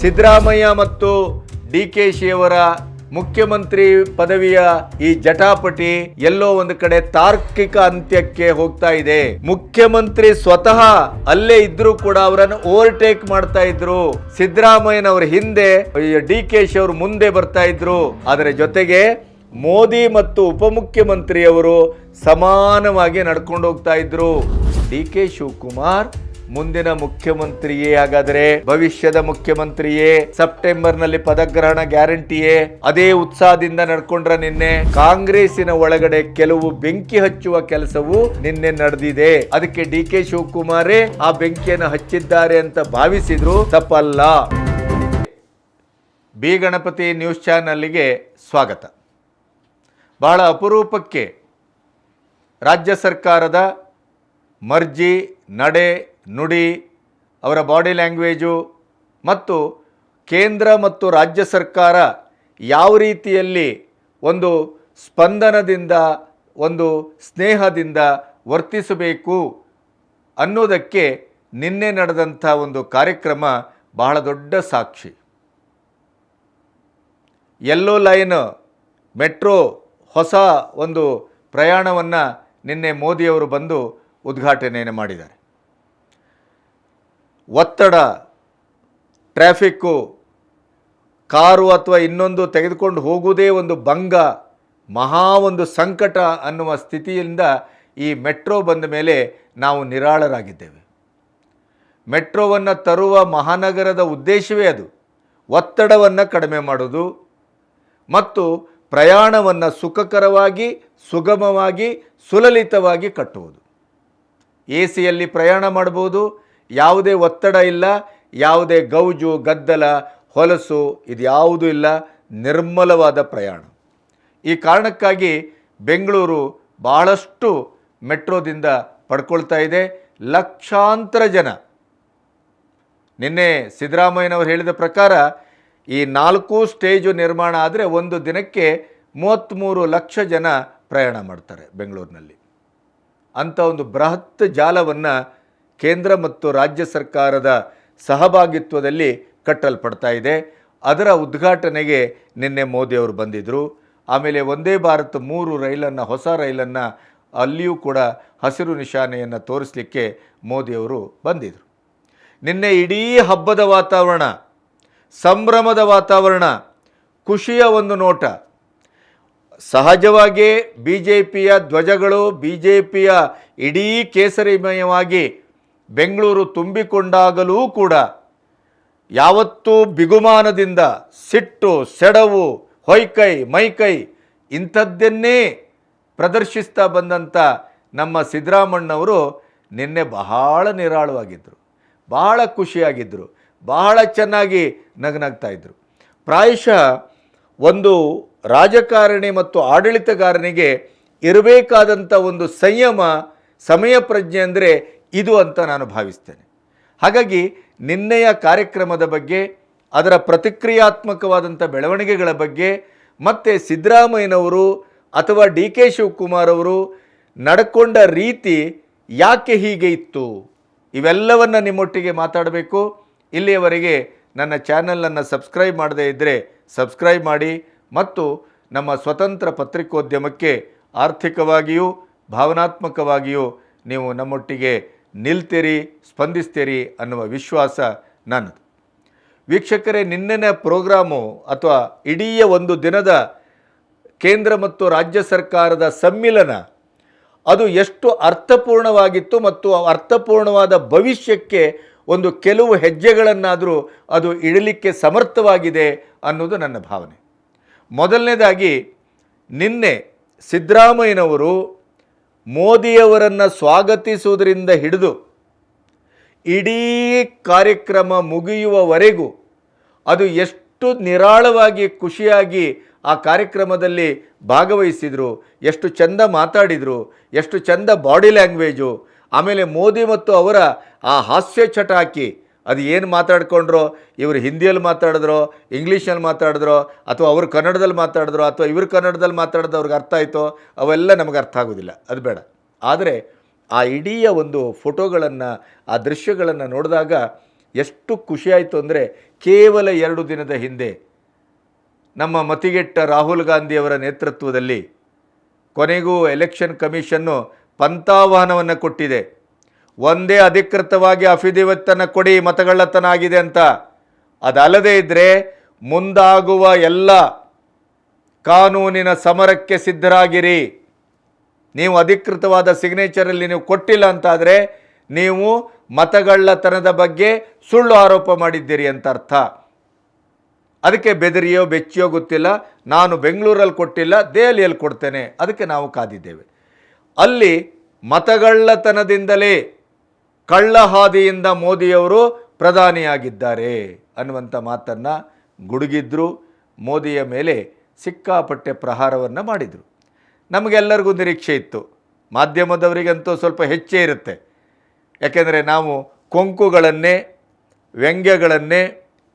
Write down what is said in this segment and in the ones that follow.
ಸಿದ್ದರಾಮಯ್ಯ ಮತ್ತು D K ಶಿಯವರ ಮುಖ್ಯಮಂತ್ರಿ ಪದವಿಯ ಈ ಜಟಾಪಟಿ ಎಲ್ಲೋ ಒಂದು ಕಡೆ ತಾರ್ಕಿಕ ಅಂತ್ಯಕ್ಕೆ ಹೋಗ್ತಾ ಇದೆ. ಮುಖ್ಯಮಂತ್ರಿ ಸ್ವತಃ ಅಲ್ಲೇ ಇದ್ರು ಕೂಡ ಅವರನ್ನು ಓವರ್ಟೇಕ್ ಮಾಡ್ತಾ ಇದ್ರು. ಸಿದ್ದರಾಮಯ್ಯನವರ ಹಿಂದೆ ಡಿ ಕೆ ಶಿ ಅವರು ಮುಂದೆ ಬರ್ತಾ ಇದ್ರು. ಅದರ ಜೊತೆಗೆ ಮೋದಿ ಮತ್ತು ಉಪಮುಖ್ಯಮಂತ್ರಿಯವರು ಸಮಾನವಾಗಿ ನಡ್ಕೊಂಡು ಹೋಗ್ತಾ ಇದ್ರು. ಡಿ ಕೆ ಶಿವಕುಮಾರ್ ಮುಂದಿನ ಮುಖ್ಯಮಂತ್ರಿಯೇ ಹಾಗಾದರೆ, ಭವಿಷ್ಯದ ಮುಖ್ಯಮಂತ್ರಿಯೇ ಸೆಪ್ಟೆಂಬರ್ನಲ್ಲಿ ಪದಗ್ರಹಣ ಗ್ಯಾರಂಟಿಯೇ, ಅದೇ ಉತ್ಸಾಹದಿಂದ ನಡ್ಕೊಂಡ್ರ ನಿನ್ನೆ ಕಾಂಗ್ರೆಸ್ಸಿನ ಒಳಗಡೆ ಕೆಲವು ಬೆಂಕಿ ಹಚ್ಚುವ ಕೆಲಸವು ನಿನ್ನೆ ನಡೆದಿದೆ. ಅದಕ್ಕೆ ಡಿ ಕೆ ಶಿವಕುಮಾರೇ, ಆ ಬೆಂಕಿಯನ್ನು ಹಚ್ಚಿದ್ದಾರೆ ಅಂತ ಭಾವಿಸಿದ್ರು ತಪ್ಪಲ್ಲ. ಬಿ ಗಣಪತಿ ನ್ಯೂಸ್ ಚಾನಲ್ಗೆ ಸ್ವಾಗತ. ಬಹಳ ಅಪರೂಪಕ್ಕೆ ರಾಜ್ಯ ಸರ್ಕಾರದ ಮರ್ಜಿ, ನಡೆ ನುಡಿ, ಅವರ ಬಾಡಿ ಲ್ಯಾಂಗ್ವೇಜು ಮತ್ತು ಕೇಂದ್ರ ಮತ್ತು ರಾಜ್ಯ ಸರ್ಕಾರ ಯಾವ ರೀತಿಯಲ್ಲಿ ಒಂದು ಸ್ಪಂದನದಿಂದ, ಒಂದು ಸ್ನೇಹದಿಂದ ವರ್ತಿಸಬೇಕು ಅನ್ನೋದಕ್ಕೆ ನಿನ್ನೆ ನಡೆದಂಥ ಒಂದು ಕಾರ್ಯಕ್ರಮ ಬಹಳ ದೊಡ್ಡ ಸಾಕ್ಷಿ. ಯೆಲ್ಲೋ ಲೈನ್ ಮೆಟ್ರೋ ಹೊಸ ಒಂದು ಪ್ರಯಾಣವನ್ನು ನಿನ್ನೆ ಮೋದಿಯವರು ಬಂದು ಉದ್ಘಾಟನೆಯನ್ನು ಮಾಡಿದ್ದಾರೆ. ಒತ್ತಡ, ಟ್ರಾಫಿಕ್ಕು, ಕಾರು ಅಥವಾ ಇನ್ನೊಂದು ತೆಗೆದುಕೊಂಡು ಹೋಗುವುದೇ ಒಂದು ಭಂಗ, ಮಹಾ ಒಂದು ಸಂಕಟ ಅನ್ನುವ ಸ್ಥಿತಿಯಿಂದ ಈ ಮೆಟ್ರೋ ಬಂದ ಮೇಲೆ ನಾವು ನಿರಾಳರಾಗಿದ್ದೇವೆ. ಮೆಟ್ರೋವನ್ನು ತರುವ ಮಹಾನಗರದ ಉದ್ದೇಶವೇ ಅದು. ಒತ್ತಡವನ್ನು ಕಡಿಮೆ ಮಾಡೋದು ಮತ್ತು ಪ್ರಯಾಣವನ್ನು ಸುಖಕರವಾಗಿ, ಸುಗಮವಾಗಿ, ಸುಲಲಿತವಾಗಿ ಕಟ್ಟುವುದು. ಎ ಸಿಯಲ್ಲಿ ಪ್ರಯಾಣ ಮಾಡ್ಬೋದು ಯಾವುದೇ ಒತ್ತಡ ಇಲ್ಲ, ಯಾವುದೇ ಗೌಜು, ಗದ್ದಲ, ಹೊಲಸು ಇದ್ಯಾವುದೂ ಇಲ್ಲ, ನಿರ್ಮಲವಾದ ಪ್ರಯಾಣ. ಈ ಕಾರಣಕ್ಕಾಗಿ ಬೆಂಗಳೂರು ಬಹಳಷ್ಟು ಮೆಟ್ರೋದಿಂದ ಪಡ್ಕೊಳ್ತಾ ಇದೆ. ಲಕ್ಷಾಂತರ ಜನ. ನಿನ್ನೆ ಸಿದ್ದರಾಮಯ್ಯನವರು ಹೇಳಿದ ಪ್ರಕಾರ ಈ ನಾಲ್ಕು ಸ್ಟೇಜು ನಿರ್ಮಾಣ ಆದರೆ ಒಂದು ದಿನಕ್ಕೆ ಮೂವತ್ತ್ಮೂರು ಲಕ್ಷ ಜನ ಪ್ರಯಾಣ ಮಾಡ್ತಾರೆ ಬೆಂಗಳೂರಿನಲ್ಲಿ. ಅಂಥ ಒಂದು ಬೃಹತ್ ಜಾಲವನ್ನು ಕೇಂದ್ರ ಮತ್ತು ರಾಜ್ಯ ಸರ್ಕಾರದ ಸಹಭಾಗಿತ್ವದಲ್ಲಿ ಕಟ್ಟಲ್ಪಡ್ತಾ ಇದೆ. ಅದರ ಉದ್ಘಾಟನೆಗೆ ನಿನ್ನೆ ಮೋದಿಯವರು ಬಂದಿದ್ದರು ಆಮೇಲೆ ಒಂದೇ ಭಾರತ್ ಮೂರು ರೈಲನ್ನು, ಹೊಸ ರೈಲನ್ನು ಅಲ್ಲಿಯೂ ಕೂಡ ಹಸಿರು ನಿಶಾನೆಯನ್ನು ತೋರಿಸಲಿಕ್ಕೆ ಮೋದಿಯವರು ಬಂದಿದ್ದರು ನಿನ್ನೆ ಇಡೀ ಹಬ್ಬದ ವಾತಾವರಣ, ಸಂಭ್ರಮದ ವಾತಾವರಣ, ಖುಷಿಯ ಒಂದು ನೋಟ. ಸಹಜವಾಗಿಯೇ ಬಿ ಜೆ ಪಿಯ ಧ್ವಜಗಳು ಬಿ ಜೆ ಪಿಯ ಇಡೀ ಕೇಸರಿಮಯವಾಗಿ ಬೆಂಗಳೂರು ತುಂಬಿಕೊಂಡಾಗಲೂ ಕೂಡ ಯಾವತ್ತೂ ಬಿಗುಮಾನದಿಂದ ಸಿಟ್ಟು, ಸೆಡವು, ಹೊಯ್ಕೈ, ಮೈಕೈ ಇಂಥದ್ದನ್ನೇ ಪ್ರದರ್ಶಿಸ್ತಾ ಬಂದಂಥ ನಮ್ಮ ಸಿದ್ದರಾಮಣ್ಣವರು ನಿನ್ನೆ ಬಹಳ ನಿರಾಳವಾಗಿದ್ದರು ಬಹಳ ಖುಷಿಯಾಗಿದ್ದರು ಬಹಳ ಚೆನ್ನಾಗಿ ನಗನಗ್ತಾ ಇದ್ದರು ಪ್ರಾಯಶಃ ಒಂದು ರಾಜಕಾರಣಿ ಮತ್ತು ಆಡಳಿತಗಾರನಿಗೆ ಇರಬೇಕಾದಂಥ ಒಂದು ಸಂಯಮ, ಸಮಯ ಪ್ರಜ್ಞೆ ಅಂದರೆ ಇದು ಅಂತ ನಾನು ಭಾವಿಸ್ತೇನೆ. ಹಾಗಾಗಿ ನಿನ್ನೆಯ ಕಾರ್ಯಕ್ರಮದ ಬಗ್ಗೆ, ಅದರ ಪ್ರತಿಕ್ರಿಯಾತ್ಮಕವಾದಂಥ ಬೆಳವಣಿಗೆಗಳ ಬಗ್ಗೆ, ಮತ್ತು ಸಿದ್ದರಾಮಯ್ಯನವರು ಅಥವಾ ಡಿ ಕೆ ಶಿವಕುಮಾರ್ ಅವರು ನಡ್ಕೊಂಡ ರೀತಿ ಯಾಕೆ ಹೀಗೆ ಇತ್ತು? ಇವೆಲ್ಲವನ್ನು ನಿಮ್ಮೊಟ್ಟಿಗೆ ಮಾತಾಡಬೇಕು. ಇಲ್ಲಿಯವರೆಗೆ ನನ್ನ ಚಾನಲನ್ನು ಸಬ್ಸ್ಕ್ರೈಬ್ ಮಾಡದೇ ಇದ್ದರೆ ಸಬ್ಸ್ಕ್ರೈಬ್ ಮಾಡಿ ಮತ್ತು ನಮ್ಮ ಸ್ವತಂತ್ರ ಪತ್ರಿಕೋದ್ಯಮಕ್ಕೆ ಆರ್ಥಿಕವಾಗಿಯೂ, ಭಾವನಾತ್ಮಕವಾಗಿಯೂ ನೀವು ನಮ್ಮೊಟ್ಟಿಗೆ ನಿಲ್ತೀರಿ, ಸ್ಪಂದಿಸ್ತೀರಿ ಅನ್ನುವ ವಿಶ್ವಾಸ ನನ್ನದು. ವೀಕ್ಷಕರೇ, ನಿನ್ನೆನ ಪ್ರೋಗ್ರಾಮು ಅಥವಾ ಇಡೀ ಒಂದು ದಿನದ ಕೇಂದ್ರ ಮತ್ತು ರಾಜ್ಯ ಸರ್ಕಾರದ ಸಮ್ಮಿಲನ, ಅದು ಎಷ್ಟು ಅರ್ಥಪೂರ್ಣವಾಗಿತ್ತು ಮತ್ತು ಅರ್ಥಪೂರ್ಣವಾದ ಭವಿಷ್ಯಕ್ಕೆ ಒಂದು ಕೆಲವು ಹೆಜ್ಜೆಗಳನ್ನಾದರೂ ಅದು ಇಡಲಿಕ್ಕೆ ಸಮರ್ಥವಾಗಿದೆ ಅನ್ನೋದು ನನ್ನ ಭಾವನೆ. ಮೊದಲನೇದಾಗಿ, ನಿನ್ನೆ ಸಿದ್ದರಾಮಯ್ಯನವರು ಮೋದಿಯವರನ್ನು ಸ್ವಾಗತಿಸುವುದರಿಂದ ಹಿಡಿದು ಇಡೀ ಕಾರ್ಯಕ್ರಮ ಮುಗಿಯುವವರೆಗೂ ಅದು ಎಷ್ಟು ನಿರಾಳವಾಗಿ, ಖುಷಿಯಾಗಿ ಆ ಕಾರ್ಯಕ್ರಮದಲ್ಲಿ ಭಾಗವಹಿಸಿದರು, ಎಷ್ಟು ಚಂದ ಮಾತಾಡಿದರು, ಎಷ್ಟು ಚಂದ ಬಾಡಿ ಲ್ಯಾಂಗ್ವೇಜು, ಆಮೇಲೆ ಮೋದಿ ಮತ್ತು ಅವರ ಆ ಹಾಸ್ಯ ಚಟಾಕಿ ಅದು ಏನು ಮಾತಾಡ್ಕೊಂಡ್ರೋ? ಇವರು ಹಿಂದಿಯಲ್ಲಿ ಮಾತಾಡಿದ್ರೋ, ಇಂಗ್ಲೀಷಲ್ಲಿ ಮಾತಾಡಿದ್ರೋ, ಅಥವಾ ಅವರು ಕನ್ನಡದಲ್ಲಿ ಮಾತಾಡಿದ್ರೋ, ಅಥವಾ ಇವರು ಕನ್ನಡದಲ್ಲಿ ಮಾತಾಡಿದ್ರು ಅವ್ರಿಗೆ ಅರ್ಥ ಆಯಿತೋ? ಅವೆಲ್ಲ ನಮಗೆ ಅರ್ಥ ಆಗೋದಿಲ್ಲ. ಅದು ಬೇಡ. ಆದರೆ ಆ ಇಡೀ ಒಂದು ಫೋಟೋಗಳನ್ನು, ಆ ದೃಶ್ಯಗಳನ್ನು ನೋಡಿದಾಗ ಎಷ್ಟು ಖುಷಿಯಾಯಿತು ಅಂದರೆ ಕೇವಲ ಎರಡು ದಿನದ ಹಿಂದೆ ನಮ್ಮ ಮತಿಗೆಟ್ಟ ರಾಹುಲ್ ಗಾಂಧಿಯವರ ನೇತೃತ್ವದಲ್ಲಿ ಕೊನೆಗೂ ಎಲೆಕ್ಷನ್ ಕಮಿಷನ್ನು ಪಂಥಾಹ್ವಾನವನ್ನು ಕೊಟ್ಟಿದೆ. ಒಂದೇ ಅಧಿಕೃತವಾಗಿ ಅಫಿದಿವತ್ತನ್ನು ಕೊಡಿ ಮತಗಳ್ಳತನ ಆಗಿದೆ ಅಂತ. ಅದಲ್ಲದೆ ಇದ್ದರೆ ಮುಂದಾಗುವ ಎಲ್ಲ ಕಾನೂನಿನ ಸಮರಕ್ಕೆ ಸಿದ್ಧರಾಗಿರಿ. ನೀವು ಅಧಿಕೃತವಾದ ಸಿಗ್ನೇಚರಲ್ಲಿ ನೀವು ಕೊಟ್ಟಿಲ್ಲ ಅಂತಾದರೆ ನೀವು ಮತಗಳ್ಳತನದ ಬಗ್ಗೆ ಸುಳ್ಳು ಆರೋಪ ಮಾಡಿದ್ದೀರಿ ಅಂತ ಅರ್ಥ. ಅದಕ್ಕೆ ಬೆದರಿಯೋ ಬೆಚ್ಚಿಯೋ ಗೊತ್ತಿಲ್ಲ. ನಾನು ಬೆಂಗಳೂರಲ್ಲಿ ಕೊಟ್ಟಿಲ್ಲ, ದೆಹಲಿಯಲ್ಲಿ ಕೊಡ್ತೇನೆ. ಅದಕ್ಕೆ ನಾವು ಕಾದಿದ್ದೇವೆ. ಅಲ್ಲಿ ಮತಗಳ್ಳತನದಿಂದಲೇ ಕಳ್ಳ ಹಾದಿಯಿಂದ ಮೋದಿಯವರು ಪ್ರಧಾನಿಯಾಗಿದ್ದಾರೆ ಅನ್ನುವಂಥ ಮಾತನ್ನು ಗುಡುಗಿದ್ರು, ಮೋದಿಯ ಮೇಲೆ ಸಿಕ್ಕಾಪಟ್ಟೆ ಪ್ರಹಾರವನ್ನು ಮಾಡಿದರು. ನಮಗೆಲ್ಲರಿಗೂ ನಿರೀಕ್ಷೆ ಇತ್ತು. ಮಾಧ್ಯಮದವರಿಗಂತೂ ಸ್ವಲ್ಪ ಹೆಚ್ಚೇ ಇರುತ್ತೆ. ಯಾಕೆಂದರೆ ನಾವು ಕೊಂಕುಗಳನ್ನೇ, ವ್ಯಂಗ್ಯಗಳನ್ನೇ,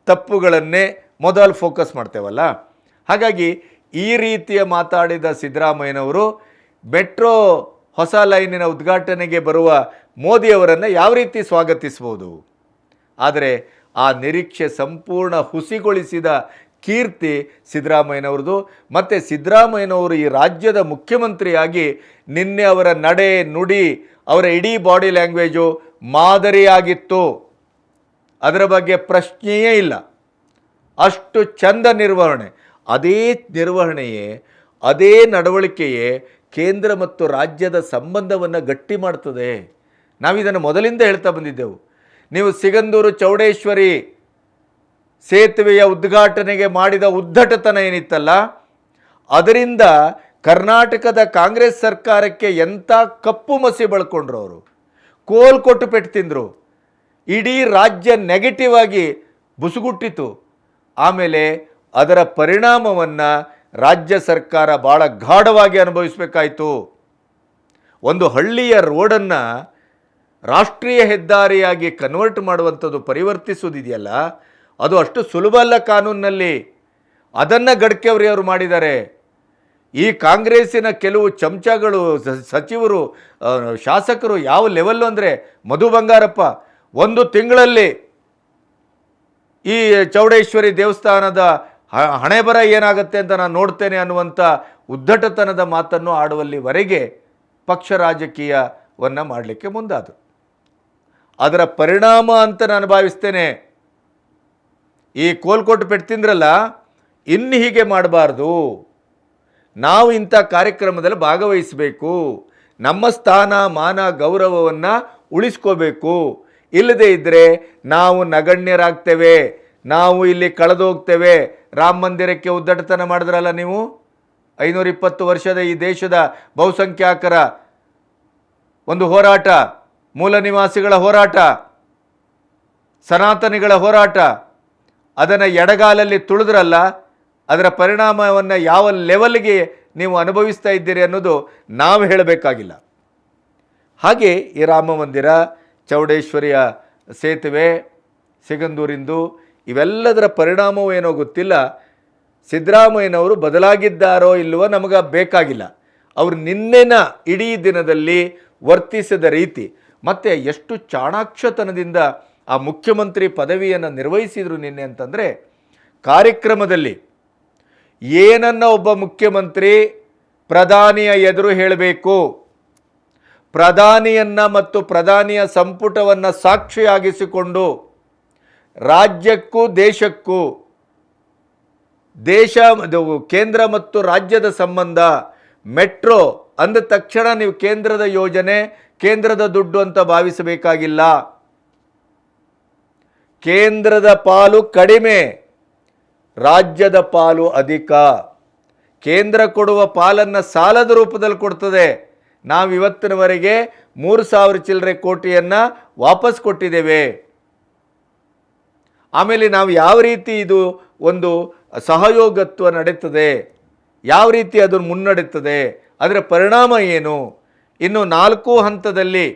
ತಪ್ಪುಗಳನ್ನೇ ಮೊದಲು ಫೋಕಸ್ ಮಾಡ್ತೇವಲ್ಲ. ಹಾಗಾಗಿ ಈ ರೀತಿಯ ಮಾತಾಡಿದ ಸಿದ್ದರಾಮಯ್ಯನವರು ಮೆಟ್ರೋ ಹೊಸ ಲೈನಿನ ಉದ್ಘಾಟನೆಗೆ ಬರುವ ಮೋದಿಯವರನ್ನು ಯಾವ ರೀತಿ ಸ್ವಾಗತಿಸ್ಬೋದು ಆದರೆ ಆ ನಿರೀಕ್ಷೆ ಸಂಪೂರ್ಣ ಹುಸಿಗೊಳಿಸಿದ ಕೀರ್ತಿ ಸಿದ್ದರಾಮಯ್ಯನವ್ರದ್ದು. ಮತ್ತು ಸಿದ್ದರಾಮಯ್ಯನವರು ಈ ರಾಜ್ಯದ ಮುಖ್ಯಮಂತ್ರಿಯಾಗಿ ನಿನ್ನೆ ಅವರ ನಡೆ ನುಡಿ, ಅವರ ಇಡೀ ಬಾಡಿ ಲ್ಯಾಂಗ್ವೇಜು ಮಾದರಿಯಾಗಿತ್ತು. ಅದರ ಬಗ್ಗೆ ಪ್ರಶ್ನೆಯೇ ಇಲ್ಲ. ಅಷ್ಟು ಚಂದ ನಿರ್ವಹಣೆ. ಅದೇ ನಿರ್ವಹಣೆಯೇ, ಅದೇ ನಡವಳಿಕೆಯೇ ಕೇಂದ್ರ ಮತ್ತು ರಾಜ್ಯದ ಸಂಬಂಧವನ್ನು ಗಟ್ಟಿ ಮಾಡ್ತದೆ. ನಾವಿದನ್ನು ಮೊದಲಿಂದ ಹೇಳ್ತಾ ಬಂದಿದ್ದೆವು. ನೀವು ಸಿಗಂದೂರು ಚೌಡೇಶ್ವರಿ ಸೇತುವೆಯ ಉದ್ಘಾಟನೆಗೆ ಮಾಡಿದ ಉದ್ದಟತನ ಏನಿತ್ತಲ್ಲ, ಅದರಿಂದ ಕರ್ನಾಟಕದ ಕಾಂಗ್ರೆಸ್ ಸರ್ಕಾರಕ್ಕೆ ಎಂಥ ಕಪ್ಪು ಮಸಿ ಬಳ್ಕೊಂಡ್ರು ಅವರು ಕೋಲ್ ಕೊಟ್ಟು ಪೆಟ್ಟು ತಿಂದರು. ಇಡೀ ರಾಜ್ಯ ನೆಗೆಟಿವ್ ಆಗಿ ಬುಸುಗುಟ್ಟಿತು. ಆಮೇಲೆ ಅದರ ಪರಿಣಾಮವನ್ನು ರಾಜ್ಯ ಸರ್ಕಾರ ಭಾಳ ಗಾಢವಾಗಿ ಅನುಭವಿಸಬೇಕಾಯಿತು. ಒಂದು ಹಳ್ಳಿಯ ರೋಡನ್ನು ರಾಷ್ಟ್ರೀಯ ಹೆದ್ದಾರಿಯಾಗಿ ಕನ್ವರ್ಟ್ ಮಾಡುವಂಥದ್ದು ಪರಿವರ್ತಿಸುವುದಿದೆಯಲ್ಲ, ಅದು ಅಷ್ಟು ಸುಲಭ ಅಲ್ಲ ಕಾನೂನಿನಲ್ಲಿ. ಅದನ್ನು ಗಡ್ಕೆವ್ರಿ ಅವರು ಮಾಡಿದ್ದಾರೆ. ಈ ಕಾಂಗ್ರೆಸ್ಸಿನ ಕೆಲವು ಚಮಚಗಳು ಸಚಿವರು ಶಾಸಕರು ಯಾವ ಲೆವೆಲ್ಲು ಅಂದರೆ ಮಧು ಬಂಗಾರಪ್ಪ, ಒಂದು ತಿಂಗಳಲ್ಲಿ ಈ ಚೌಡೇಶ್ವರಿ ದೇವಸ್ಥಾನದ ಹಣೆ ಬರ ಏನಾಗುತ್ತೆ ಅಂತ ನಾನು ನೋಡ್ತೇನೆ ಅನ್ನುವಂಥ ಉದ್ದಟತನದ ಮಾತನ್ನು ಆಡುವಲ್ಲಿವರೆಗೆ ಪಕ್ಷ ರಾಜಕೀಯವನ್ನು ಮಾಡಲಿಕ್ಕೆ ಮುಂದಾದರು. ಅದರ ಪರಿಣಾಮ ಅಂತ ನಾನು ಭಾವಿಸ್ತೇನೆ. ಈ ಕೋಲ್ಕೋಟ್ ಪೆಟ್ಟು ತಿಂದ್ರಲ್ಲ, ಇನ್ನು ಹೀಗೆ ಮಾಡಬಾರ್ದು. ನಾವು ಇಂಥ ಕಾರ್ಯಕ್ರಮದಲ್ಲಿ ಭಾಗವಹಿಸಬೇಕು. ನಮ್ಮ ಸ್ಥಾನ, ಮಾನ, ಗೌರವವನ್ನು ಉಳಿಸ್ಕೋಬೇಕು. ಇಲ್ಲದೇ ಇದ್ದರೆ ನಾವು ನಗಣ್ಯರಾಗ್ತೇವೆ, ನಾವು ಇಲ್ಲಿ ಕಳೆದೋಗ್ತೇವೆ ರಾಮ ಮಂದಿರಕ್ಕೆ ಉದ್ದಟತನ ಮಾಡಿದ್ರಲ್ಲ ನೀವು? ಐನೂರ ಇಪ್ಪತ್ತು ವರ್ಷದ ಈ ದೇಶದ ಬಹುಸಂಖ್ಯಾತರ ಒಂದು ಹೋರಾಟ, ಮೂಲ ನಿವಾಸಿಗಳ ಹೋರಾಟ, ಸನಾತನಿಗಳ ಹೋರಾಟ, ಅದನ್ನು ಎಡಗಾಲಲ್ಲಿ ತುಳಿದ್ರಲ್ಲ, ಅದರ ಪರಿಣಾಮವನ್ನು ಯಾವ ಲೆವೆಲ್ಗೆ ನೀವು ಅನುಭವಿಸ್ತಾ ಇದ್ದೀರಿ ಅನ್ನೋದು ನಾವು ಹೇಳಬೇಕಾಗಿಲ್ಲ. ಹಾಗೆ ಈ ರಾಮ ಮಂದಿರ, ಚೌಡೇಶ್ವರಿಯ ಸೇತುವೆ, ಸಿಗಂದೂರಿಂದು ಇವೆಲ್ಲದರ ಪರಿಣಾಮವೂ ಏನೋ ಗೊತ್ತಿಲ್ಲ. ಸಿದ್ದರಾಮಯ್ಯನವರು ಬದಲಾಗಿದ್ದಾರೋ ಇಲ್ಲವೋ ನಮಗೆ ಬೇಕಾಗಿಲ್ಲ. ಅವರು ನಿನ್ನೆನ ಇಡೀ ದಿನದಲ್ಲಿ ವರ್ತಿಸಿದ ರೀತಿ. ಮತ್ತು ಎಷ್ಟು ಚಾಣಾಕ್ಷತನದಿಂದ ಆ ಮುಖ್ಯಮಂತ್ರಿ ಪದವಿಯನ್ನು ನಿರ್ವಹಿಸಿದರು ನಿನ್ನೆ ಅಂತಂದರೆ, ಕಾರ್ಯಕ್ರಮದಲ್ಲಿ ಏನನ್ನ ಒಬ್ಬ ಮುಖ್ಯಮಂತ್ರಿ ಪ್ರಧಾನಿಯ ಎದುರು ಹೇಳಬೇಕು. ಪ್ರಧಾನಿಯನ್ನ ಮತ್ತು ಪ್ರಧಾನಿಯ ಸಂಪುಟವನ್ನು ಸಾಕ್ಷಿಯಾಗಿಸಿಕೊಂಡು ರಾಜ್ಯಕ್ಕೂ ದೇಶಕ್ಕೂ ದೇಶ ಕೇಂದ್ರ ಮತ್ತು ರಾಜ್ಯದ ಸಂಬಂಧ ಮೆಟ್ರೋ ಅಂದ ತಕ್ಷಣ ನೀವು ಕೇಂದ್ರದ ಯೋಜನೆ, ಕೇಂದ್ರದ ದುಡ್ಡು ಅಂತ ಭಾವಿಸಬೇಕಾಗಿಲ್ಲ. ಕೇಂದ್ರದ ಪಾಲು ಕಡಿಮೆ, ರಾಜ್ಯದ ಪಾಲು ಅಧಿಕ. ಕೇಂದ್ರ ಕೊಡುವ ಪಾಲನ್ನು ಸಾಲದ ರೂಪದಲ್ಲಿ ಕೊಡ್ತದೆ. ನಾವು ಇವತ್ತಿನವರೆಗೆ ಮೂರು ಸಾವಿರ ಚಿಲ್ಲರೆ ಕೋಟಿಯನ್ನು ವಾಪಸ್ ಕೊಟ್ಟಿದ್ದೇವೆ. ಆಮೇಲೆ ನಾವು ಯಾವ ರೀತಿ ಇದು ಒಂದು ಸಹಯೋಗತ್ವ ನಡೀತದೆ, ಯಾವ ರೀತಿ ಅದು ಮುನ್ನಡೆಯುತ್ತದೆ ಅದರ ಪರಿಣಾಮ ಏನು? ಇನ್ನು ನಾಲ್ಕು ಹಂತದಲ್ಲಿ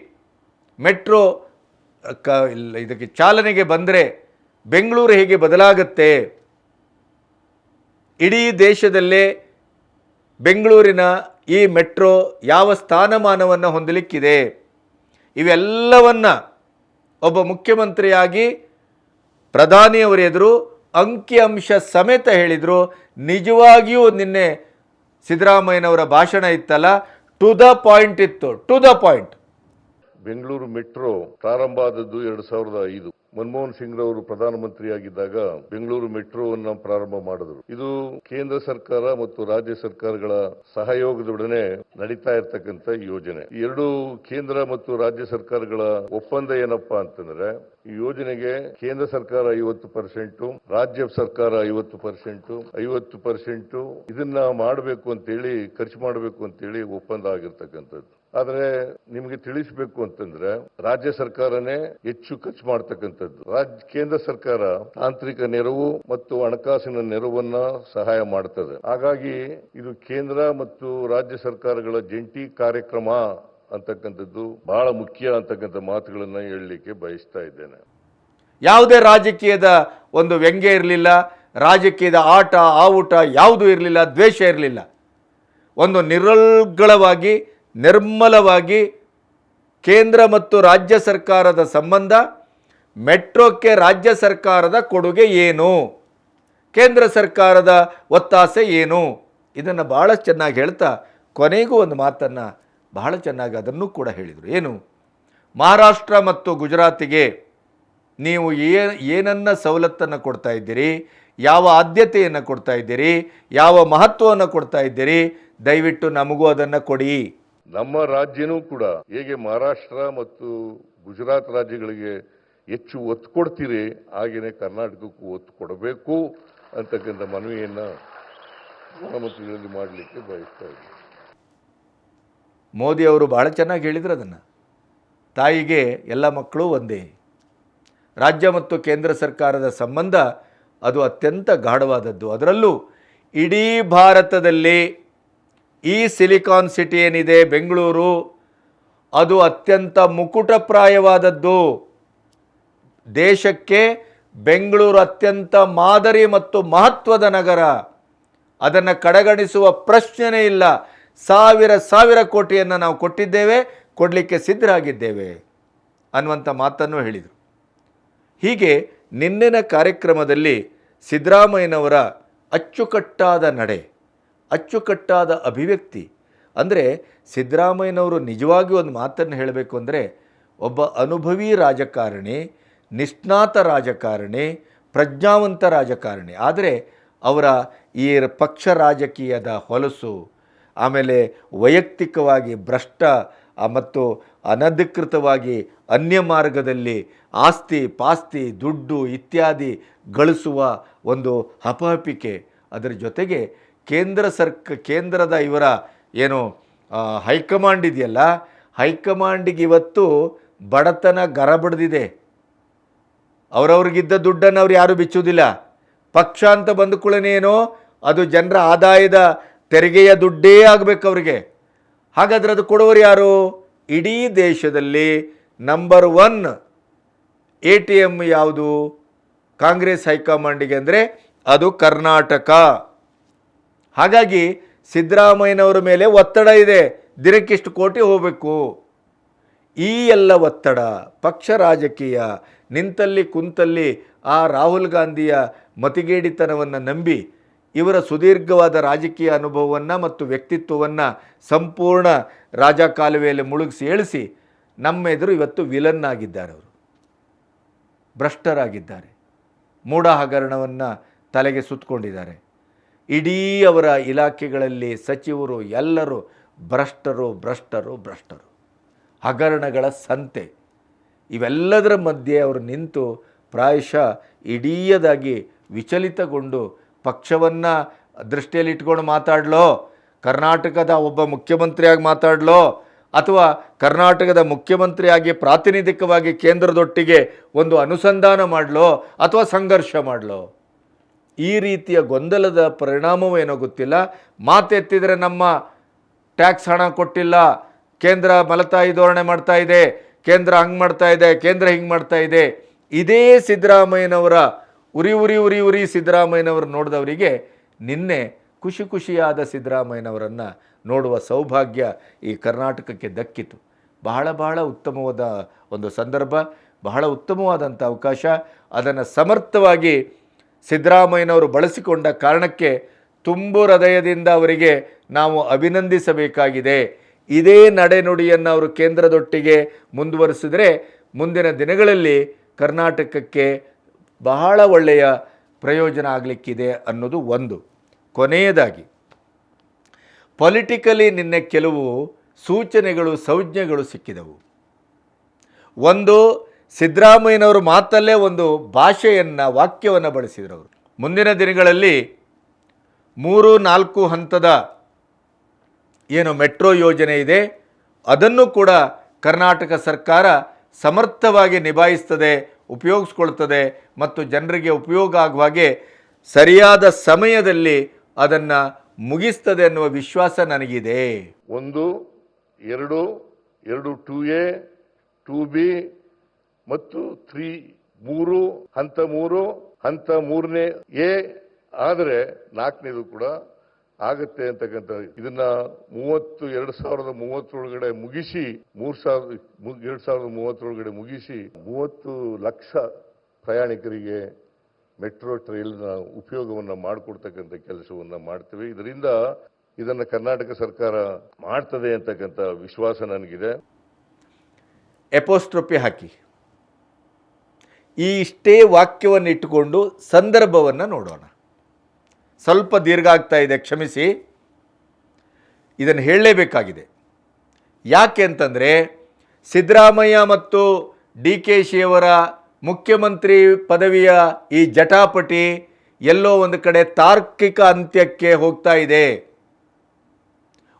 ಮೆಟ್ರೋ ಕ ಇದಕ್ಕೆ ಚಾಲನೆಗೆ ಬಂದರೆ ಬೆಂಗಳೂರು ಹೇಗೆ ಬದಲಾಗುತ್ತೆ? ಇಡೀ ದೇಶದಲ್ಲೇ ಬೆಂಗಳೂರಿನ ಈ ಮೆಟ್ರೋ ಯಾವ ಸ್ಥಾನಮಾನವನ್ನು ಹೊಂದಲಿಕ್ಕಿದೆ? ಇವೆಲ್ಲವನ್ನು ಒಬ್ಬ ಮುಖ್ಯಮಂತ್ರಿಯಾಗಿ ಪ್ರಧಾನಿಯವರ ಎದುರು ಅಂಕಿ ಅಂಶ ಸಮೇತ ಹೇಳಿದರು. ನಿಜವಾಗಿಯೂ ನಿನ್ನೆ ಸಿದ್ದರಾಮಯ್ಯನವರ ಭಾಷಣ ಇತ್ತಲ್ಲ? ಟು ದ ಪಾಯಿಂಟ್ ಇತ್ತು. To the point Bengaluru metro ಪ್ರಾರಂಭ ಆದದ್ದು ಎರಡು ಸಾವಿರದ ಐದು. ಮನಮೋಹನ್ ಸಿಂಗ್ ರವರು ಪ್ರಧಾನಮಂತ್ರಿಯಾಗಿದ್ದಾಗ ಬೆಂಗಳೂರು ಮೆಟ್ರೋವನ್ನು ಪ್ರಾರಂಭ ಮಾಡಿದ್ರು. ಇದು ಕೇಂದ್ರ ಸರ್ಕಾರ ಮತ್ತು ರಾಜ್ಯ ಸರ್ಕಾರಗಳ ಸಹಯೋಗದೊಡನೆ ನಡೀತಾ ಇರತಕ್ಕಂತ ಯೋಜನೆ. ಎರಡು ಕೇಂದ್ರ ಮತ್ತು ರಾಜ್ಯ ಸರ್ಕಾರಗಳ ಒಪ್ಪಂದ ಏನಪ್ಪಾ ಅಂತಂದ್ರೆ, ಈ ಯೋಜನೆಗೆ ಕೇಂದ್ರ ಸರ್ಕಾರ ಐವತ್ತು ಪರ್ಸೆಂಟ್, ರಾಜ್ಯ ಸರ್ಕಾರ ಐವತ್ತು ಪರ್ಸೆಂಟ್ ಐವತ್ತು ಪರ್ಸೆಂಟ್ ಇದನ್ನ ಮಾಡಬೇಕು ಅಂತೇಳಿ, ಖರ್ಚು ಮಾಡಬೇಕು ಅಂತೇಳಿ ಒಪ್ಪಂದ ಆಗಿರ್ತಕ್ಕಂಥದ್ದು. ಆದ್ರೆ ನಿಮಗೆ ತಿಳಿಸಬೇಕು ಅಂತಂದ್ರೆ ರಾಜ್ಯ ಸರ್ಕಾರನೇ ಹೆಚ್ಚು ಖರ್ಚು ಮಾಡ್ತಕ್ಕಂಥದ್ದು. ರಾಜ್ಯ, ಕೇಂದ್ರ ಸರ್ಕಾರ ತಾಂತ್ರಿಕ ನೆರವು ಮತ್ತು ಹಣಕಾಸಿನ ನೆರವನ್ನ ಸಹಾಯ ಮಾಡ್ತದೆ. ಹಾಗಾಗಿ ಇದು ಕೇಂದ್ರ ಮತ್ತು ರಾಜ್ಯ ಸರ್ಕಾರಗಳ ಜಂಟಿ ಕಾರ್ಯಕ್ರಮ ಅಂತಕ್ಕಂಥದ್ದು ಬಹಳ ಮುಖ್ಯ ಅಂತಕ್ಕಂಥ ಮಾತುಗಳನ್ನು ಹೇಳಲಿಕ್ಕೆ ಬಯಸ್ತಾ ಇದ್ದೇನೆ. ಯಾವುದೇ ರಾಜಕೀಯದ ಒಂದು ವ್ಯಂಗ್ಯ ಇರಲಿಲ್ಲ, ರಾಜಕೀಯದ ಆಟ, ಆವುಟ ಯಾವುದೂ ಇರಲಿಲ್ಲ, ದ್ವೇಷ ಇರಲಿಲ್ಲ. ಒಂದು ನಿರರ್ಗಳವಾಗಿ ನಿರ್ಮಲವಾಗಿ ಕೇಂದ್ರ ಮತ್ತು ರಾಜ್ಯ ಸರ್ಕಾರದ ಸಂಬಂಧ ಮೆಟ್ರೋಕ್ಕೆ ರಾಜ್ಯ ಸರ್ಕಾರದ ಕೊಡುಗೆ ಏನು? ಕೇಂದ್ರ ಸರ್ಕಾರದ ಒತ್ತಾಸೆ ಏನು? ಇದನ್ನು ಭಾಳ ಚೆನ್ನಾಗಿ ಹೇಳ್ತಾ ಕೊನೆಗೂ ಒಂದು ಮಾತನ್ನು ಬಹಳ ಚೆನ್ನಾಗಿ ಅದನ್ನು ಕೂಡ ಹೇಳಿದರು. ಏನು? ಮಹಾರಾಷ್ಟ್ರ ಮತ್ತು ಗುಜರಾತಿಗೆ ನೀವು ಏ, ಏನನ್ನ ಸವಲತ್ತನ್ನು ಕೊಡ್ತಾ ಇದ್ದೀರಿ? ಯಾವ ಆದ್ಯತೆಯನ್ನು ಕೊಡ್ತಾ ಇದ್ದೀರಿ? ಯಾವ ಮಹತ್ವವನ್ನು ಕೊಡ್ತಾ ಇದ್ದೀರಿ? ದಯವಿಟ್ಟು ನಮಗೂ ಅದನ್ನು ಕೊಡಿ. ನಮ್ಮ ರಾಜ್ಯನೂ ಕೂಡ ಹೇಗೆ ಮಹಾರಾಷ್ಟ್ರ ಮತ್ತು ಗುಜರಾತ್ ರಾಜ್ಯಗಳಿಗೆ ಹೆಚ್ಚು ಒತ್ತು ಕೊಡ್ತೀರಿ, ಹಾಗೇನೆ ಕರ್ನಾಟಕಕ್ಕೂ ಒತ್ತು ಕೊಡಬೇಕು ಅಂತಕ್ಕಂಥ ಮನವಿಯನ್ನ ಪ್ರಧಾನಮಂತ್ರಿಗಳಲ್ಲಿ ಮಾಡಲಿಕ್ಕೆ ಬಯಸ್ತಾ ಇದ್ದೀನಿ. ಮೋದಿ ಅವರು ಭಾಳ ಚೆನ್ನಾಗಿ ಹೇಳಿದ್ರು ಅದನ್ನು. ತಾಯಿಗೆ ಎಲ್ಲ ಮಕ್ಕಳು ಒಂದೇ. ರಾಜ್ಯ ಮತ್ತು ಕೇಂದ್ರ ಸರ್ಕಾರದ ಸಂಬಂಧ ಅದು ಅತ್ಯಂತ ಗಾಢವಾದದ್ದು. ಅದರಲ್ಲೂ ಇಡೀ ಭಾರತದಲ್ಲಿ ಈ ಸಿಲಿಕಾನ್ ಸಿಟಿ ಏನಿದೆ ಬೆಂಗಳೂರು, ಅದು ಅತ್ಯಂತ ಮುಕುಟಪ್ರಾಯವಾದದ್ದು. ದೇಶಕ್ಕೆ ಬೆಂಗಳೂರು ಅತ್ಯಂತ ಮಾದರಿ ಮತ್ತು ಮಹತ್ವದ ನಗರ. ಅದನ್ನು ಕಡೆಗಣಿಸುವ ಪ್ರಶ್ನೆಯೇ ಇಲ್ಲ. ಸಾವಿರ ಸಾವಿರ ಕೋಟಿಯನ್ನು ನಾವು ಕೊಟ್ಟಿದ್ದೇವೆ, ಕೊಡಲಿಕ್ಕೆ ಸಿದ್ಧರಾಗಿದ್ದೇವೆ ಅನ್ನುವಂಥ ಮಾತನ್ನು ಹೇಳಿದರು. ಹೀಗೆ ನಿನ್ನೆನ ಕಾರ್ಯಕ್ರಮದಲ್ಲಿ ಸಿದ್ದರಾಮಯ್ಯನವರ ಅಚ್ಚುಕಟ್ಟಾದ ನಡೆ. ಅಚ್ಚುಕಟ್ಟಾದ ಅಭಿವ್ಯಕ್ತಿ. ಅಂದರೆ ಸಿದ್ದರಾಮಯ್ಯನವರು ನಿಜವಾಗಿ ಒಂದು ಮಾತನ್ನು ಹೇಳಬೇಕು ಅಂದರೆ, ಒಬ್ಬ ಅನುಭವಿ ರಾಜಕಾರಣಿ, ನಿಷ್ಣಾತ ರಾಜಕಾರಣಿ, ಪ್ರಜ್ಞಾವಂತ ರಾಜಕಾರಣಿ. ಆದರೆ ಅವರ ಈ ಪಕ್ಷ ರಾಜಕೀಯದ ಹೊಲಸು, ಆಮೇಲೆ ವೈಯಕ್ತಿಕವಾಗಿ ಭ್ರಷ್ಟ ಮತ್ತು ಅನಧಿಕೃತವಾಗಿ ಅನ್ಯ ಮಾರ್ಗದಲ್ಲಿ ಆಸ್ತಿ, ಪಾಸ್ತಿ, ದುಡ್ಡು ಇತ್ಯಾದಿ ಗಳಿಸುವ ಒಂದು ಹಪಹಪಿಕೆ ಅದರ ಜೊತೆಗೆ ಕೇಂದ್ರ ಸರ್ಕ, ಕೇಂದ್ರದ ಇವರ ಏನು ಹೈಕಮಾಂಡ್ ಇದೆಯಲ್ಲ, ಹೈಕಮಾಂಡಿಗೆ ಇವತ್ತು ಬಡತನ ಗರಬಡ್ದಿದೆ. ಅವರವ್ರಿಗಿದ್ದ ದುಡ್ಡನ್ನು ಅವ್ರು ಯಾರೂ ಬಿಚ್ಚುವುದಿಲ್ಲ. ಪಕ್ಷ ಅಂತ ಬಂದ ಕೂಡಲೇನೋ ಅದು ಜನರ ಆದಾಯದ ತೆರಿಗೆಯ ದುಡ್ಡೇ ಆಗಬೇಕು ಅವರಿಗೆ. ಹಾಗಾದ್ರೆ ಅದು ಕೊಡೋರು ಯಾರು? ಇಡೀ ದೇಶದಲ್ಲಿ number one A T M ಯಾವುದು? ಕಾಂಗ್ರೆಸ್ ಹೈಕಮಾಂಡಿಗೆ ಅಂದರೆ ಅದು ಕರ್ನಾಟಕ. ಹಾಗಾಗಿ ಸಿದ್ದರಾಮಯ್ಯನವರ ಮೇಲೆ ಒತ್ತಡ ಇದೆ. ದಿನಕ್ಕಿಷ್ಟು ಕೋಟಿ ಹೋಗಬೇಕು. ಈ ಎಲ್ಲ ಒತ್ತಡ ಪಕ್ಷ ರಾಜಕೀಯ, ನಿಂತಲ್ಲಿ ಕುಂತಲ್ಲಿ ಆ ರಾಹುಲ್ ಗಾಂಧಿಯ ಮತಿಗೇಡಿತನವನ್ನು ನಂಬಿ, ಇವರ ಸುದೀರ್ಘವಾದ ರಾಜಕೀಯ ಅನುಭವವನ್ನು ಮತ್ತು ವ್ಯಕ್ತಿತ್ವವನ್ನು ಸಂಪೂರ್ಣ ರಾಜ ಕಾಲುವೆಯಲ್ಲಿ ಮುಳುಗಿಸಿ ಏಳಿಸಿ, ನಮ್ಮ ಎದುರು ಇವತ್ತು ವಿಲನ್ ಆಗಿದ್ದಾರೆ ಅವರು. ಭ್ರಷ್ಟರಾಗಿದ್ದಾರೆ. ಮೂಢ ಹಗರಣವನ್ನು ತಲೆಗೆ ಸುತ್ತಕೊಂಡಿದ್ದಾರೆ ಇಡೀ ಅವರ ಇಲಾಖೆಗಳಲ್ಲಿ ಸಚಿವರು ಎಲ್ಲರೂ ಭ್ರಷ್ಟರು ಭ್ರಷ್ಟರು ಭ್ರಷ್ಟರು. ಹಗರಣಗಳ ಸಂತೆ. ಇವೆಲ್ಲದರ ಮಧ್ಯೆ ಅವರು ನಿಂತು ಪ್ರಾಯಶಃ ಇಡೀಯದಾಗಿ ವಿಚಲಿತಗೊಂಡು ಪಕ್ಷವನ್ನು ದೃಷ್ಟಿಯಲ್ಲಿ ಇಟ್ಕೊಂಡು ಮಾತಾಡಲೋ? ಕರ್ನಾಟಕದ ಒಬ್ಬ ಮುಖ್ಯಮಂತ್ರಿಯಾಗಿ ಮಾತಾಡಲೋ? ಅಥವಾ ಕರ್ನಾಟಕದ ಮುಖ್ಯಮಂತ್ರಿಯಾಗಿ ಪ್ರಾತಿನಿಧಿಕವಾಗಿ ಕೇಂದ್ರದೊಟ್ಟಿಗೆ ಒಂದು ಅನುಸಂಧಾನ ಮಾಡಲೋ? ಅಥವಾ ಸಂಘರ್ಷ ಮಾಡಲೋ? ಈ ರೀತಿಯ ಗೊಂದಲದ ಪರಿಣಾಮವೇನೋ ಗೊತ್ತಿಲ್ಲ. ಮಾತೆತ್ತಿದರೆ ನಮ್ಮ ಟ್ಯಾಕ್ಸ್ ಹಣ ಕೊಟ್ಟಿಲ್ಲ. ಕೇಂದ್ರ ಮಲತಾಯಿ ಧೋರಣೆ ಮಾಡ್ತಾ ಇದೆ. ಕೇಂದ್ರ ಹಂಗೆ ಮಾಡ್ತಾ ಇದೆ. ಕೇಂದ್ರ ಹಿಂಗೆ ಮಾಡ್ತಾ ಇದೆ. ಇದೇ ಸಿದ್ದರಾಮಯ್ಯನವರ ಉರಿ ಉರಿ ಉರಿ ಉರಿ ಸಿದ್ದರಾಮಯ್ಯನವರು ನೋಡಿದವರಿಗೆ ನಿನ್ನೆ ಖುಷಿ ಖುಷಿಯಾದ ಸಿದ್ದರಾಮಯ್ಯನವರನ್ನು ನೋಡುವ ಸೌಭಾಗ್ಯ ಈ ಕರ್ನಾಟಕಕ್ಕೆ ದಕ್ಕಿತು. ಬಹಳ ಬಹಳ ಉತ್ತಮವಾದ ಒಂದು ಸಂದರ್ಭ, ಬಹಳ ಉತ್ತಮವಾದಂಥ ಅವಕಾಶ. ಅದನ್ನು ಸಮರ್ಥವಾಗಿ ಸಿದ್ದರಾಮಯ್ಯನವರು ಬಳಸಿಕೊಂಡ ಕಾರಣಕ್ಕೆ ತುಂಬು ಹೃದಯದಿಂದ ಅವರಿಗೆ ನಾವು ಅಭಿನಂದಿಸಬೇಕಾಗಿದೆ. ಇದೇ ನಡೆನುಡಿಯನ್ನು ಅವರು ಕೇಂದ್ರದೊಟ್ಟಿಗೆ ಮುಂದುವರಿಸಿದರೆ ಮುಂದಿನ ದಿನಗಳಲ್ಲಿ ಕರ್ನಾಟಕಕ್ಕೆ ಬಹಳ ಒಳ್ಳೆಯ ಪ್ರಯೋಜನ ಆಗಲಿಕ್ಕಿದೆ ಅನ್ನೋದು ಒಂದು. ಕೊನೆಯದಾಗಿ, ಪೊಲಿಟಿಕಲಿ ನಿನ್ನೆ ಕೆಲವು ಸೂಚನೆಗಳು, ಸೌಜ್ಞೆಗಳು ಸಿಕ್ಕಿದವು. ಒಂದು ಸಿದ್ದರಾಮಯ್ಯನವರು ಮಾತಲ್ಲೇ ಒಂದು ಭಾಷೆಯನ್ನು, ವಾಕ್ಯವನ್ನು ಬಳಸಿದರು ಅವರು ಮುಂದಿನ ದಿನಗಳಲ್ಲಿ ಮೂರು ನಾಲ್ಕು ಹಂತದ ಏನು ಮೆಟ್ರೋ ಯೋಜನೆ ಇದೆ, ಅದನ್ನು ಕೂಡ ಕರ್ನಾಟಕ ಸರ್ಕಾರ ಸಮರ್ಥವಾಗಿ ನಿಭಾಯಿಸ್ತದೆ, ಉಪಯೋಗಿಸ್ಕೊಳ್ತದೆ ಮತ್ತು ಜನರಿಗೆ ಉಪಯೋಗ ಆಗುವ ಹಾಗೆ ಸರಿಯಾದ ಸಮಯದಲ್ಲಿ ಅದನ್ನು ಮುಗಿಸ್ತದೆ ಅನ್ನುವ ವಿಶ್ವಾಸ ನನಗಿದೆ. ಒಂದು, ಎರಡು ಎರಡು ಟೂ ಎ, ಟೂ ಬಿ ಮತ್ತು ತ್ರೀ, ಮೂರು, ಹಂತ ಮೂರು, ಹಂತ ಮೂರನೇ ಎ, ಆದರೆ ನಾಲ್ಕನೇದು ಕೂಡ ಆಗತ್ತೆ ಅಂತಕ್ಕಂಥ ಇದನ್ನ ಮೂವತ್ತು, ಎರಡ್ ಸಾವಿರದ ಮೂವತ್ತರೊಳಗಡೆ ಮುಗಿಸಿ, ಮೂರ್ ಸಾವಿರದ ಎರಡ್ ಸಾವಿರದ ಮೂವತ್ತರೊಳಗಡೆ ಮುಗಿಸಿ, ಮೂವತ್ತು ಲಕ್ಷ ಪ್ರಯಾಣಿಕರಿಗೆ ಮೆಟ್ರೋ ಟ್ರೈಲ್ನ ಉಪಯೋಗವನ್ನ ಮಾಡಿಕೊಡ್ತಕ್ಕಂಥ ಕೆಲಸವನ್ನ ಮಾಡ್ತೇವೆ. ಇದರಿಂದ ಇದನ್ನ ಕರ್ನಾಟಕ ಸರ್ಕಾರ ಮಾಡ್ತದೆ ಅಂತಕ್ಕಂಥ ವಿಶ್ವಾಸ ನನಗಿದೆ. ಎಪೋಸ್ಟ್ರೋಪಿ ಹಾಕಿ. ಈ ಇಷ್ಟೇ ವಾಕ್ಯವನ್ನು ಇಟ್ಟುಕೊಂಡು ಸಂದರ್ಭವನ್ನು ನೋಡೋಣ. ಸ್ವಲ್ಪ ದೀರ್ಘ ಆಗ್ತಾ ಇದೆ, ಕ್ಷಮಿಸಿ. ಇದನ್ನು ಹೇಳಲೇಬೇಕಾಗಿದೆ. ಯಾಕೆ ಅಂತಂದರೆ ಸಿದ್ದರಾಮಯ್ಯ ಮತ್ತು ಡಿ ಕೆ ಶಿಯವರ ಮುಖ್ಯಮಂತ್ರಿ ಪದವಿಯ ಈ ಜಟಾಪಟಿ ಎಲ್ಲೋ ಒಂದು ಕಡೆ ತಾರ್ಕಿಕ ಅಂತ್ಯಕ್ಕೆ ಹೋಗ್ತಾ ಇದೆ.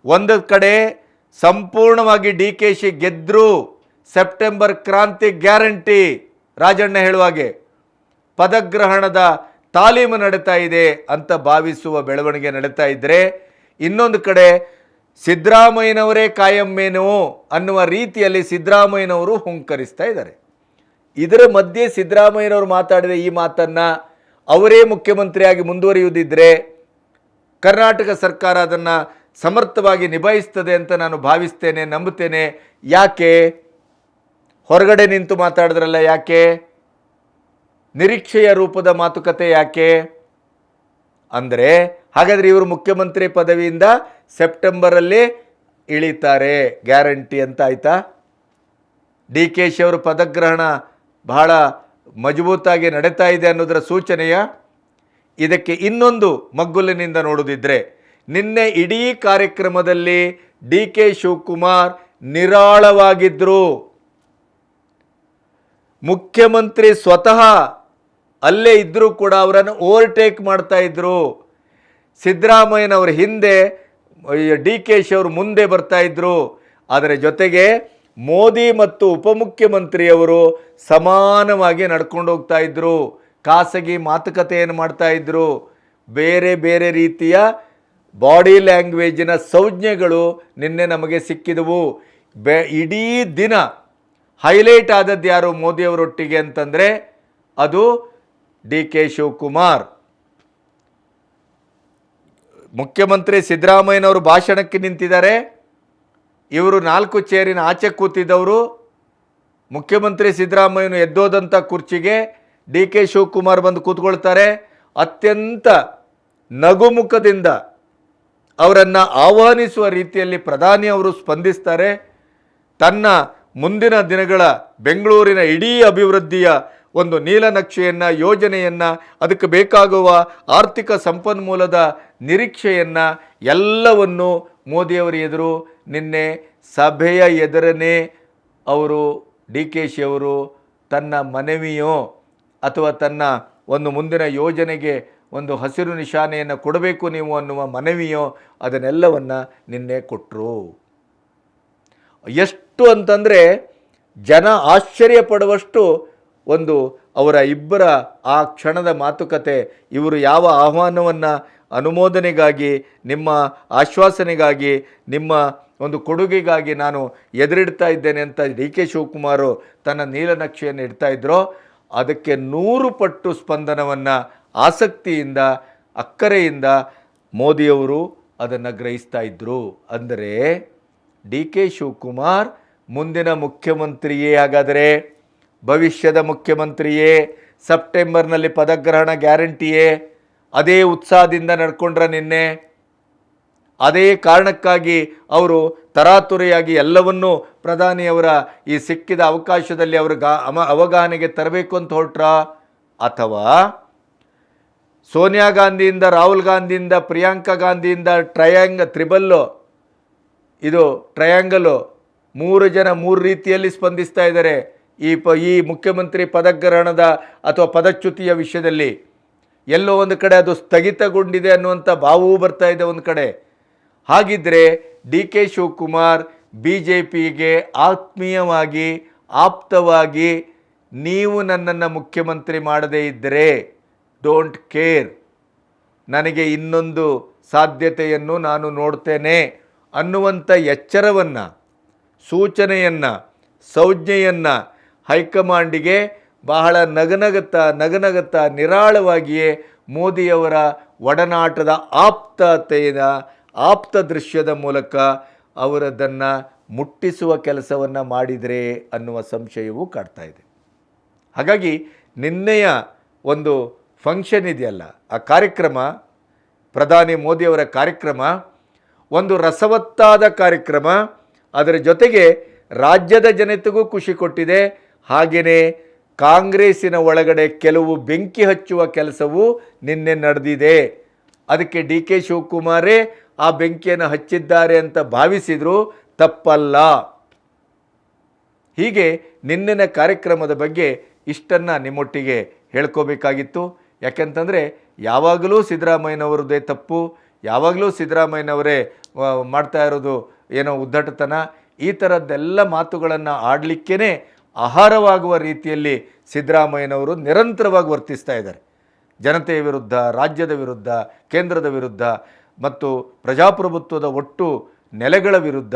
ಒಂದು ಕಡೆ ಸಂಪೂರ್ಣವಾಗಿ ಡಿ ಕೆ ಶಿ ಗೆದ್ದರು ಸೆಪ್ಟೆಂಬರ್ ಕ್ರಾಂತಿ ಗ್ಯಾರಂಟಿ. ರಾಜಣ್ಣ ಹೇಳುವಾಗೆ ಪದಗ್ರಹಣದ ತಾಲೀಮು ನಡೀತಾ ಇದೆ ಅಂತ ಭಾವಿಸುವ ಬೆಳವಣಿಗೆ ನಡೀತಾ ಇದ್ದರೆ ಇನ್ನೊಂದು ಕಡೆ ಸಿದ್ದರಾಮಯ್ಯನವರೇ ಕಾಯಮ್ಮೇನು ಅನ್ನುವ ರೀತಿಯಲ್ಲಿ ಸಿದ್ದರಾಮಯ್ಯನವರು ಹುಂಕರಿಸ್ತಾ ಇದ್ದಾರೆ. ಇದರ ಮಧ್ಯೆ ಸಿದ್ದರಾಮಯ್ಯನವರು ಮಾತಾಡಿದ ಈ ಮಾತನ್ನು ಅವರೇ ಮುಖ್ಯಮಂತ್ರಿಯಾಗಿ ಮುಂದುವರಿಯುವುದಿದ್ದರೆ ಕರ್ನಾಟಕ ಸರ್ಕಾರ ಅದನ್ನು ಸಮರ್ಥವಾಗಿ ನಿಭಾಯಿಸ್ತದೆ ಅಂತ ನಾನು ಭಾವಿಸ್ತೇನೆ, ನಂಬುತ್ತೇನೆ. ಯಾಕೆ? ಹೊರಗಡೆ ನಿಂತು ಮಾತಾಡಿದ್ರಲ್ಲ ಯಾಕೆ? ನಿರೀಕ್ಷೆಯ ರೂಪದ ಮಾತುಕತೆ ಯಾಕೆ? ಅಂದರೆ ಹಾಗಾದರೆ ಇವರು ಮುಖ್ಯಮಂತ್ರಿ ಪದವಿಯಿಂದ ಸೆಪ್ಟೆಂಬರಲ್ಲಿ ಇಳಿತಾರೆ, ಗ್ಯಾರಂಟಿ ಅಂತ ಆಯ್ತಾ? ಡಿ ಕೆ ಶಿ ಅವರು ಪದಗ್ರಹಣ ಬಹಳ ಮಜಬೂತಾಗಿ ನಡೀತಾ ಇದೆ ಅನ್ನೋದರ ಸೂಚನೆಯ? ಇದಕ್ಕೆ ಇನ್ನೊಂದು ಮಗ್ಗುಲಿನಿಂದ ನೋಡುವುದಿದ್ರೆ ನಿನ್ನೆ ಇಡೀ ಕಾರ್ಯಕ್ರಮದಲ್ಲಿ ಡಿ ಕೆ ಶಿವಕುಮಾರ್ ನಿರಾಳವಾಗಿದ್ದರು ಮುಖ್ಯಮಂತ್ರಿ ಸ್ವತಃ ಅಲ್ಲೇ ಇದ್ದರೂ ಕೂಡ ಅವರನ್ನು ಓವರ್ಟೇಕ್ ಮಾಡ್ತಾ ಇದ್ದರು ಸಿದ್ದರಾಮಯ್ಯನವರ ಹಿಂದೆ ಡಿ ಕೆ ಶಿ ಅವರು ಮುಂದೆ ಬರ್ತಾ ಇದ್ದರು ಅದರ ಜೊತೆಗೆ ಮೋದಿ ಮತ್ತು ಉಪಮುಖ್ಯಮಂತ್ರಿಯವರು ಸಮಾನವಾಗಿ ನಡ್ಕೊಂಡು ಹೋಗ್ತಾ ಇದ್ದರು ಖಾಸಗಿ ಮಾತುಕತೆಯನ್ನು ಮಾಡ್ತಾ ಇದ್ದರು ಬೇರೆ ಬೇರೆ ರೀತಿಯ ಬಾಡಿ ಲ್ಯಾಂಗ್ವೇಜಿನ ಸಂಜ್ಞೆಗಳು ನಿನ್ನೆ ನಮಗೆ ಸಿಕ್ಕಿದವು. ಬೆ, ಇಡೀ ದಿನ ಹೈಲೈಟ್ ಆದದ್ದು ಯಾರು ಮೋದಿಯವರೊಟ್ಟಿಗೆ ಅಂತಂದರೆ ಅದು ಡಿ ಕೆ ಶಿವಕುಮಾರ್. ಮುಖ್ಯಮಂತ್ರಿ ಸಿದ್ದರಾಮಯ್ಯನವರು ಭಾಷಣಕ್ಕೆ ನಿಂತಿದ್ದಾರೆ. ಇವರು ನಾಲ್ಕು ಚೇರಿನ ಆಚೆ ಕೂತಿದ್ದವರು. ಮುಖ್ಯಮಂತ್ರಿ ಸಿದ್ದರಾಮಯ್ಯನು ಎದ್ದೋದಂಥ ಕುರ್ಚಿಗೆ ಡಿ ಕೆ ಶಿವಕುಮಾರ್ ಬಂದು ಕೂತ್ಕೊಳ್ತಾರೆ. ಅತ್ಯಂತ ನಗುಮುಖದಿಂದ ಅವರನ್ನು ಆಹ್ವಾನಿಸುವ ರೀತಿಯಲ್ಲಿ ಪ್ರಧಾನಿ ಅವರು ಸ್ಪಂದಿಸ್ತಾರೆ. ತನ್ನ ಮುಂದಿನ ದಿನಗಳ ಬೆಂಗಳೂರಿನ ಇಡೀ ಅಭಿವೃದ್ಧಿಯ ಒಂದು ನೀಲನಕ್ಷೆಯನ್ನು ಯೋಜನೆಯನ್ನು, ಅದಕ್ಕೆ ಬೇಕಾಗುವ ಆರ್ಥಿಕ ಸಂಪನ್ಮೂಲದ ನಿರೀಕ್ಷೆಯನ್ನು ಎಲ್ಲವನ್ನು ಮೋದಿಯವರ ಎದುರು, ನಿನ್ನೆ ಸಭೆಯ ಎದುರನೇ ಅವರು, ಡಿ ಕೆ ಶಿಯವರು ತನ್ನ ಮನವಿಯೋ ಅಥವಾ ತನ್ನ ಒಂದು ಮುಂದಿನ ಯೋಜನೆಗೆ ಒಂದು ಹಸಿರು ನಿಶಾನೆಯನ್ನು ಕೊಡಬೇಕು ನೀವು ಅನ್ನುವ ಮನವಿಯೋ ಅದನ್ನೆಲ್ಲವನ್ನು ನಿನ್ನೆ ಕೊಟ್ಟರು ಎಷ್ಟು ಅಂತಂದರೆ ಜನ ಆಶ್ಚರ್ಯ ಪಡುವಷ್ಟು ಒಂದು ಅವರ ಇಬ್ಬರ ಆ ಕ್ಷಣದ ಮಾತುಕತೆ. ಇವರು ಯಾವ ಆಹ್ವಾನವನ್ನು ಅನುಮೋದನೆಗಾಗಿ, ನಿಮ್ಮ ಆಶ್ವಾಸನೆಗಾಗಿ, ನಿಮ್ಮ ಒಂದು ಕೊಡುಗೆಗಾಗಿ ನಾನು ಎದುರಿಡ್ತಾ ಇದ್ದೇನೆ ಅಂತ ಡಿ ಕೆ ಶಿವಕುಮಾರು ತನ್ನ ನೀಲನಕ್ಷೆಯನ್ನು ಇಡ್ತಾ ಇದ್ದರೋ ಅದಕ್ಕೆ ನೂರು ಪಟ್ಟು ಸ್ಪಂದನವನ್ನು ಆಸಕ್ತಿಯಿಂದ, ಅಕ್ಕರೆಯಿಂದ ಮೋದಿಯವರು ಅದನ್ನು ಗ್ರಹಿಸ್ತಾ ಇದ್ದರು ಅಂದರೆ ಡಿ ಕೆ ಶಿವಕುಮಾರ್ ಮುಂದಿನ ಮುಖ್ಯಮಂತ್ರಿಯೇ ಹಾಗಾದರೆ, ಭವಿಷ್ಯದ ಮುಖ್ಯಮಂತ್ರಿಯೇ, ಸೆಪ್ಟೆಂಬರ್ನಲ್ಲಿ ಪದಗ್ರಹಣ ಗ್ಯಾರಂಟಿಯೇ, ಅದೇ ಉತ್ಸಾಹದಿಂದ ನಡ್ಕೊಂಡ್ರ ನಿನ್ನೆ? ಅದೇ ಕಾರಣಕ್ಕಾಗಿ ಅವರು ತರಾತುರಿಯಾಗಿ ಎಲ್ಲವನ್ನೂ ಪ್ರಧಾನಿಯವರ ಈ ಸಿಕ್ಕಿದ ಅವಕಾಶದಲ್ಲಿ ಅವರು ಗಾ ಅವಗಾಹನೆಗೆ ತರಬೇಕು ಅಂತ ಹೊರಟ್ರ? ಅಥವಾ ಸೋನಿಯಾ ಗಾಂಧಿಯಿಂದ, ರಾಹುಲ್ ಗಾಂಧಿಯಿಂದ, ಪ್ರಿಯಾಂಕಾ ಗಾಂಧಿಯಿಂದ ಟ್ರಯಾಂಗ, ತ್ರಿಬಲ್ಲು, ಇದು ಟ್ರಯಾಂಗಲು ಮೂರು ಜನ ಮೂರು ರೀತಿಯಲ್ಲಿ ಸ್ಪಂದಿಸ್ತಾ ಇದ್ದಾರೆ. ಈ ಪ, ಈ ಮುಖ್ಯಮಂತ್ರಿ ಪದಗ್ರಹಣದ ಅಥವಾ ಪದಚ್ಯುತಿಯ ವಿಷಯದಲ್ಲಿ ಎಲ್ಲೋ ಒಂದು ಕಡೆ ಅದು ಸ್ಥಗಿತಗೊಂಡಿದೆ ಅನ್ನುವಂಥ ಭಾವವೂ ಬರ್ತಾ ಇದೆ ಒಂದು ಕಡೆ. ಹಾಗಿದ್ದರೆ D K Shivakumar B J ಪಿಗೆ ಆತ್ಮೀಯವಾಗಿ, ಆಪ್ತವಾಗಿ ನೀವು ನನ್ನನ್ನು ಮುಖ್ಯಮಂತ್ರಿ ಮಾಡದೇ ಇದ್ದರೆ ಡೋಂಟ್ ಕೇರ್. ನನಗೆ ಇನ್ನೊಂದು ಸಾಧ್ಯತೆಯನ್ನು ನಾನು ನೋಡ್ತೇನೆ ಅನ್ನುವಂಥ ಎಚ್ಚರವನ್ನು ಸೂಚನೆಯನ್ನು, ಸಂಜ್ಞೆಯನ್ನು ಹೈಕಮಾಂಡಿಗೆ ಬಹಳ ನಗನಗುತ್ತಾ ನಗನಗುತ್ತಾ ನಿರಾಳವಾಗಿಯೇ ಮೋದಿಯವರ ಒಡನಾಟದ ಆಪ್ತತೆಯ ಆಪ್ತ ದೃಶ್ಯದ ಮೂಲಕ ಅವರದನ್ನು ಮುಟ್ಟಿಸುವ ಕೆಲಸವನ್ನು ಮಾಡಿದರೆ ಅನ್ನುವ ಸಂಶಯವೂ ಕಾಡ್ತಾ ಇದೆ. ಹಾಗಾಗಿ ನಿನ್ನೆಯ ಒಂದು ಫಂಕ್ಷನ್ ಇದೆಯಲ್ಲ, ಆ ಕಾರ್ಯಕ್ರಮ, ಪ್ರಧಾನಿ ಮೋದಿಯವರ ಕಾರ್ಯಕ್ರಮ, ಒಂದು ರಸವತ್ತಾದ ಕಾರ್ಯಕ್ರಮ ಅದರ ಜೊತೆಗೆ ರಾಜ್ಯದ ಜನತೆಗೂ ಖುಷಿ ಕೊಟ್ಟಿದೆ. ಹಾಗೆಯೇ ಕಾಂಗ್ರೆಸ್ಸಿನ ಒಳಗಡೆ ಕೆಲವು ಬೆಂಕಿ ಹಚ್ಚುವ ಕೆಲಸವು ನಿನ್ನೆ ನಡೆದಿದೆ. ಅದಕ್ಕೆ ಡಿ ಕೆ ಶಿವಕುಮಾರೇ, ಆ ಬೆಂಕಿಯನ್ನು ಹಚ್ಚಿದ್ದಾರೆ ಅಂತ ಭಾವಿಸಿದ್ರು ತಪ್ಪಲ್ಲ. ಹೀಗೆ ನಿನ್ನೆನ ಕಾರ್ಯಕ್ರಮದ ಬಗ್ಗೆ ಇಷ್ಟನ್ನು ನಿಮ್ಮೊಟ್ಟಿಗೆ ಹೇಳ್ಕೋಬೇಕಾಗಿತ್ತು. ಯಾಕೆಂತಂದರೆ, ಯಾವಾಗಲೂ ಸಿದ್ದರಾಮಯ್ಯನವರದ್ದೇ ತಪ್ಪು, ಯಾವಾಗಲೂ ಸಿದ್ದರಾಮಯ್ಯನವರೇ ಮಾಡ್ತಾ ಇರೋದು ಏನೋ ಉದ್ದಟತನ, ಈ ಥರದ್ದೆಲ್ಲ ಮಾತುಗಳನ್ನು ಆಡಲಿಕ್ಕೇ ಆಹಾರವಾಗುವ ರೀತಿಯಲ್ಲಿ ಸಿದ್ದರಾಮಯ್ಯನವರು ನಿರಂತರವಾಗಿ ವರ್ತಿಸ್ತಾ ಇದ್ದಾರೆ. ಜನತೆಯ ವಿರುದ್ಧ, ರಾಜ್ಯದ ವಿರುದ್ಧ, ಕೇಂದ್ರದ ವಿರುದ್ಧ ಮತ್ತು ಪ್ರಜಾಪ್ರಭುತ್ವದ ಒಟ್ಟು ನೆಲೆಗಳ ವಿರುದ್ಧ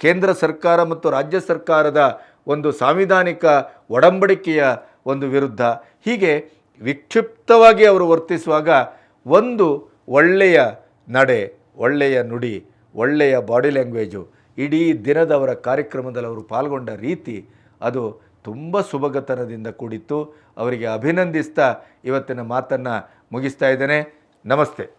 ಕೇಂದ್ರ ಸರ್ಕಾರ ಮತ್ತು ರಾಜ್ಯ ಸರ್ಕಾರದ ಒಂದು ಸಾಂವಿಧಾನಿಕ ಒಡಂಬಡಿಕೆಯ ಒಂದು ವಿರುದ್ಧ ಹೀಗೆ ವಿಕ್ಷಿಪ್ತವಾಗಿ ಅವರು ವರ್ತಿಸುವಾಗ ಒಂದು ಒಳ್ಳೆಯ ನಡೆ, ಒಳ್ಳೆಯ ನುಡಿ ಒಳ್ಳೆಯ ಬಾಡಿ ಲ್ಯಾಂಗ್ವೇಜು. ಇಡೀ ದಿನದವರ ಕಾರ್ಯಕ್ರಮದಲ್ಲಿ ಅವರು ಪಾಲ್ಗೊಂಡ ರೀತಿ ಅದು ತುಂಬ ಸುಭಗತನದಿಂದ ಕೂಡಿತ್ತು. ಅವರಿಗೆ ಅಭಿನಂದಿಸ್ತಾ ಇವತ್ತಿನ ಮಾತನ್ನು ಮುಗಿಸ್ತಾ ಇದ್ದೇನೆ. ನಮಸ್ತೆ.